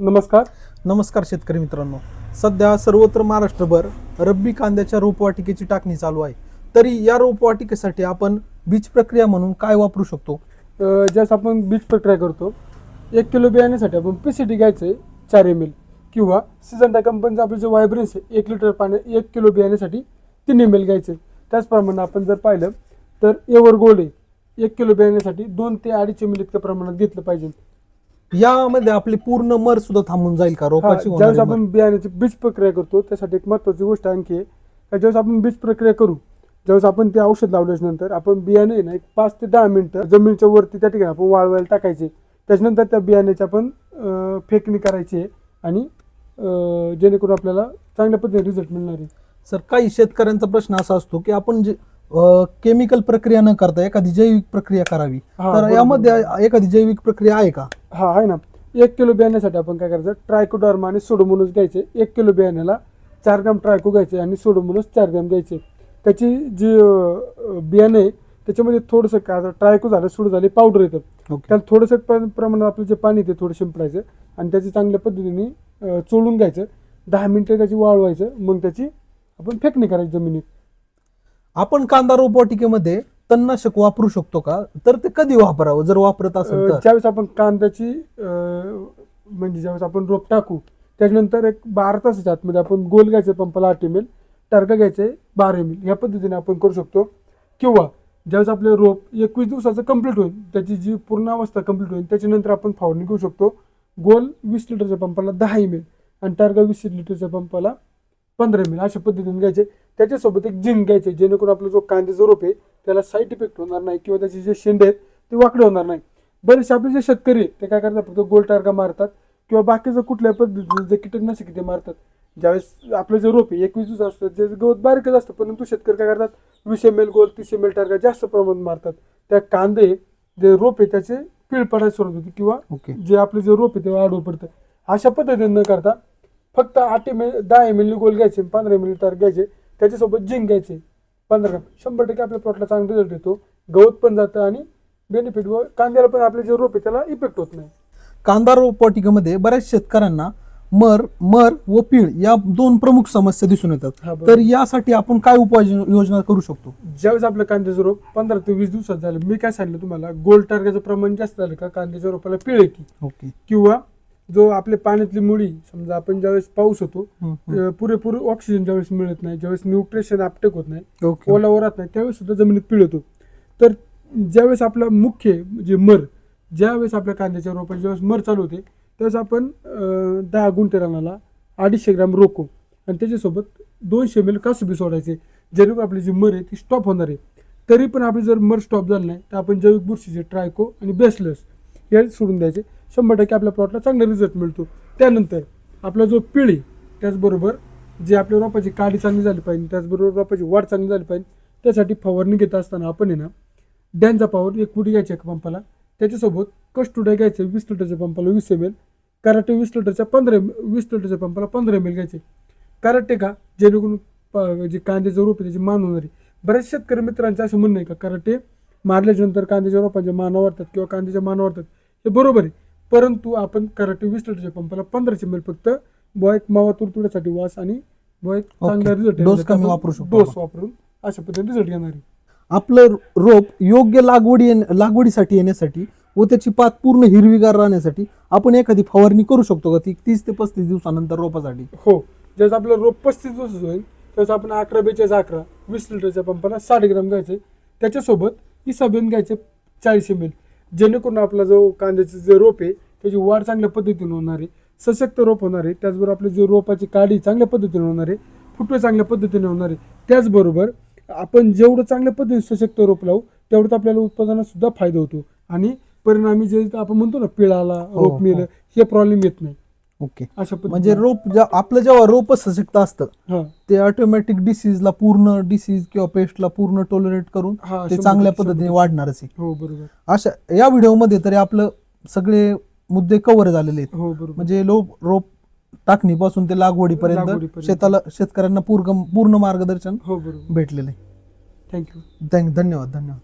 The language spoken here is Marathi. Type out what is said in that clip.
नमस्कार. नमस्कार शेतकरी मित्रांनो. सध्या सर्वत्र महाराष्ट्रभर रब्बी कांद्याच्या रोपवाटिकेची टाकणी चालू आहे. तरी या रोपवाटिकेसाठी आपण बीज प्रक्रिया म्हणून काय वापरू शकतो? अ, ज्यावेळेस आपण बीज प्रक्रिया करतो एक किलो बियाण्यासाठी आपण पी सी टी घ्यायचं आहे चार एम एल किंवा सिजंटा कंपनीचं आपलं जे वायब्रन्स आहे एक लिटर पाणी एक किलो बियाण्यासाठी तीन एम एल घ्यायचं. आहे त्याचप्रमाणे आपण जर पाहिलं तर एवर गोल्ड आहे एक किलो बियाण्यासाठी दोन ते अडीच एम एल इतक्या प्रमाणात घेतलं पाहिजे. यामध्ये आपली पूर्ण मर सुद्धा थांबून जाईल का? हा, रोपाची ज्यावेळेस होणारी मर? आपण बियाण्याची बीज प्रक्रिया करतो त्यासाठी एक महत्त्वाची गोष्ट आणखी आहे. का ज्यावेळेस आपण बीज प्रक्रिया करू ज्यावेळेस आपण ते औषध लावल्याच्या नंतर आपण बियाणे आहे ना एक पाच ते दहा मिनिटं जमिनीच्या वरती त्या ठिकाणी आपण वाळवायला टाकायचे. त्याच्यानंतर त्या बियाण्याची आपण अं, फेकणी करायची आहे आणि अं, जेणेकरून आपल्याला चांगल्या पद्धतीने रिझल्ट मिळणार आहे. सर काही शेतकऱ्यांचा प्रश्न असा असतो की आपण जे केमिकल प्रक्रिया न करता एखादी जैविक प्रक्रिया करावी. हा, तर बरोबर. यामध्ये एखादी जैविक प्रक्रिया आहे का? हा आहे ना. एक किलो बियाण्यासाठी आपण काय करायचं? ट्रायकोडर्मा आणि सोडोमोनस घ्यायचे. एक किलो बियाण्याला चार ग्राम ट्रायको घ्यायचे आणि सोडोमोनस चार ग्राम घ्यायचे. त्याची जी बियाणे आहे त्याच्यामध्ये थोडंसं काय ट्रायको झालं सोड झाले पावडर येतं. त्याला थोडंसं प्रमाणात आपलं जे पाणी ते थोडं शिंपडायचं आणि त्याची चांगल्या पद्धतीने चोळून घ्यायचं. दहा मिनिटं त्याची वाळवायचं मग त्याची आपण फेकणी करायची जमिनीत. आपण कांदा रोपवाटिकेमध्ये तणनाशक वापरू शकतो का? तर ते कधी वापरावं? जर वापरत असेल तर. ज्यावेळेस आपण कांद्याची म्हणजे ज्यावेळेस आपण रोप टाकू त्याच्यानंतर एक बारा तासाच्या आतमध्ये आपण गोल घ्यायचे पंपाला आठ एम एल टार्गा घ्यायचे बारा एम एल ह्या पद्धतीने आपण करू शकतो. किंवा ज्यावेळेस आपले रोप एकवीस दिवसाचं कंप्लीट होईल त्याची जी पूर्ण अवस्था कंप्लीट होईल त्याच्यानंतर आपण फवारणी करू शकतो. गोल वीस लिटरच्या पंपाला दहा एम एल आणि टार्गा वीस लिटरच्या पंपाला पंधरा एम एल अशा पद्धतीने घ्यायचे. त्याच्यासोबत एक जिंक घ्यायचे जेणेकरून आपला जो कांद्याचा रोप आहे त्याला साईड इफेक्ट होणार नाही किंवा त्याचे जे शेंडे आहेत ते वाकडे होणार नाही. बरेचसे आपले जे शेतकरी ते काय करतात फक्त गोल टार्गा मारतात किंवा बाकीचं कुठल्या पद्धतीचं जे कीटकनाशक ते मारतात. ज्यावेळेस आपलं जे रोप आहे एकवीस दिवस असतं जे गवत बारीकच असतं परंतु शेतकरी काय करतात वीस एम एल गोल तीस एम एल टार्गा जास्त प्रमाणात मारतात. त्या कांदे जे रोप आहे त्याचे पीळ पडायला सुरुवात होती किंवा ओके. जे आपले जे रोप आहे ते आडवं पडतं. अशा पद्धतीने न करता फक्त आठ एम एल दहा एम एल गोल घ्यायचे पंधरा एम एल तार घ्यायचे त्याच्यासोबत जिंक घ्यायचे. पंधरा ग्राम शंभर टक्के आपल्या प्लॉटला चांगला रिझल्ट येतो. गवत पण जातं आणि बेनिफिट व कांद्याला पण आपले जे रोप आहे त्याला इफेक्ट होत नाही. कांदा रोपवाटिकेमध्ये बऱ्याच शेतकऱ्यांना मर मर व पीळ या दोन प्रमुख समस्या दिसून येतात. हा, बरोबर. तर यासाठी आपण काय उपाययोजना करू शकतो? ज्यावेळेस आपलं कांद्याचं रोप पंधरा ते वीस दिवसात झालं मी काय सांगितलं तुम्हाला गोल टार्गाचं प्रमाण जास्त झालं का कांद्याच्या रोपाला पिळ येते ओके. किंवा जो आपले पाण्यातली मुळी समजा आपण ज्यावेळेस पाऊस होतो पुरेपूर ऑक्सिजन ज्यावेळेस मिळत नाही ज्यावेळेस न्यूट्रिशन आपटेक होत नाही ओला ओरात नाही त्यावेळेस सुद्धा जमिनीत पीळ होतो तर ज्यावेळेस आपला मुख्य जे मर ज्यावेळेस आपल्या कांद्याच्या रोपाची ज्यावेळेस मर चालू होते त्यावेळेस आपण दहा गुंठे रानाला अडीचशे ग्राम रोको आणि त्याच्यासोबत दोनशे एम एल कासुबी सोडायचे. जेणेकरून आपली जी मर आहे ती स्टॉप होणार आहे. तरी पण आपली जर मर स्टॉप झाली नाही तर आपण जैविक बुरशीचे ट्रायको आणि बेसलस हे सोडून द्यायचे. शंभर टक्के आपल्या प्लॉटला चांगला रिझल्ट मिळतो. त्यानंतर आपला जो पिळी त्याचबरोबर जे आपल्या रोपाची काडी चांगली झाली पाहिजे त्याचबरोबर रोपाची वाढ चांगली झाली पाहिजे त्यासाठी फवारणी घेत असताना आपण आहे ना डॅनचा पावर एक फुटी घ्यायची एका पंपाला. त्याच्यासोबत कस्टुड्या घ्यायचे वीस लिटरच्या पंपाला वीस एम एल कराटे वीस लिटरच्या पंधरा एम वीस लिटरच्या पंपाला पंधरा एम एल घ्यायचे. कराटे का? जेणेकरून प- जे कांद्याचं रोप आहे त्याची मान होणारी बऱ्याच शेतकरी मित्रांचं असं म्हणणं आहे का कराटे मारल्याच्यानंतर कांद्याच्या रोपांच्या मान वाढतात किंवा कांद्याच्या मान वाढतात. हे बरोबर आहे. परंतु आपण कराटे वीस लिटरच्या पंपाला पंधराशे एम एल फक्त एक मावा तुडतुड्यासाठी वास आणि एक चांगला रिझल्ट Dose कमी वापरू शकतो डोस. वापरून अशा पद्धतीने रिझल्ट घेणार आहे. आपलं रोप योग्य लागवडी लागवडीसाठी येण्यासाठी व त्याची पात पूर्ण हिरवीगार राहण्यासाठी आपण एखादी फवारणी करू शकतो का ती तीस ते पस्तीस दिवसानंतर रोपासाठी? हो. ज्यावेळेस आपलं रोप पस्तीस दिवस होईल त्यावेळेस आपण अकरा बेचाळीस अकरा वीस लिटरच्या पंपाला साठ ग्राम घ्यायचे. त्याच्यासोबत इसाबेन घ्यायचे चाळीस एम एल जेणेकरून आपला जो कांद्याचं जे रोप आहे त्याची वाढ चांगल्या पद्धतीने होणार आहे. सशक्त रोप होणार आहे. त्याचबरोबर आपली जे रोपाची काडी चांगल्या पद्धतीने होणार आहे. फुटवे चांगल्या पद्धतीने होणार आहे. त्याचबरोबर आपण जेवढं चांगल्या पद्धतीने सशक्त रोप लावू तेवढंच आपल्याला उत्पादनात सुद्धा फायदा होतो. आणि परिणामी जे आपण म्हणतो ना पिळाला हो, रोप मिळलं हे प्रॉब्लेम येत नाही. ओके. अशा पद्धतीने. म्हणजे रोप ज्या- आपलं जेव्हा रोप सशक्त असतं हा. ते ऑटोमॅटिक डिसीजला पूर्ण डिसीज किंवा पेस्टला पूर्ण टॉलरेट करून हा, ते शंभर चांगल्या पद्धतीने वाढणारच आहे. हो बरोबर. अशा या व्हिडिओमध्ये तरी आपलं सगळे मुद्दे कव्हर झालेले आहेत. हो बरोबर. म्हणजे लोप रोप टाकणीपासून ते लागवडीपर्यंत लागवडीपर्यंत. शेताला शेतकऱ्यांना पूर्ण पूर्ण मार्गदर्शन हो बरोबर. भेटलेलं आहे. थँक्यू थँक- धन्यवाद धन्यवाद.